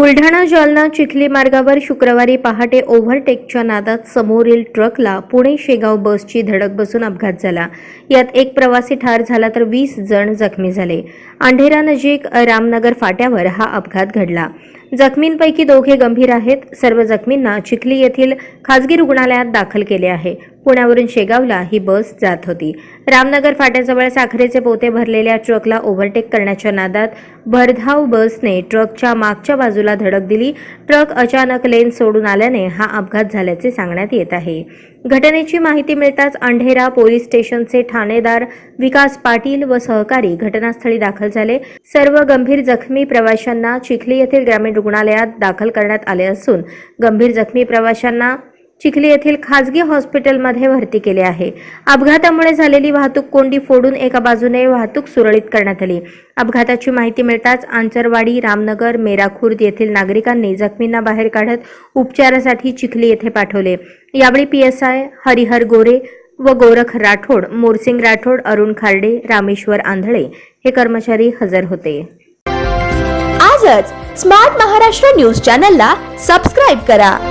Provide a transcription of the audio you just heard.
बुलढाणा जालना चिखली मार्गावर शुक्रवारी पहाटे ओव्हरटेकच्या नादात समोरील ट्रकला पुणे शेगाव बसची धडक बसून अपघात झाला. यात एक प्रवासी ठार झाला तर वीस जण जखमी झाले. अंढेरा नजीक रामनगर फाट्यावर हा अपघात घडला. जखमींपैकी दोघे गंभीर आहेत. सर्व जखमींना चिखली येथील खासगी रुग्णालयात दाखल केले आहे. पुण्यावरून शेगावला ही बस जात होती. रामनगर फाट्याजवळ साखरेचे पोते भरलेल्या ट्रकला ओव्हरटेक करण्याच्या नादात भरधाव बसने ट्रकच्या मागच्या बाजूला धडक दिली. ट्रक अचानक लेन सोडून आल्याने हा अपघात झाल्याचे सांगण्यात येत आहे. घटनेची माहिती मिळताच अंढेरा पोलीस स्टेशनचे ठाणेदार विकास पाटील व सहकारी घटनास्थळी दाखल झाले. सर्व गंभीर जखमी प्रवाशांना चिखली येथील ग्रामीण रुग्णालयात दाखल करण्यात आले असून गंभीर जखमी प्रवाशांना चिखली येथील खासगी हॉस्पिटलमध्ये भरती केले आहे. अपघातामुळे झालेली वाहतूक कोंडी फोडून एका बाजूने वाहतूक सुरळीत करण्यात आली. अपघाताची माहिती मिळताच आंचरवाडी रामनगर मेराखुर्द येथील नागरिकांनी जखमींना बाहेर काढत उपचारासाठी चिखली येथे पाठवले. यावेळी पीएसआय हरिहर गोरे व गोरख राठोड मोरसिंग राठोड अरुण खार्डे रामेश्वर आंधळे हे कर्मचारी हजर होते. आजच स्मार्ट महाराष्ट्र न्यूज चॅनलला सबस्क्राईब करा.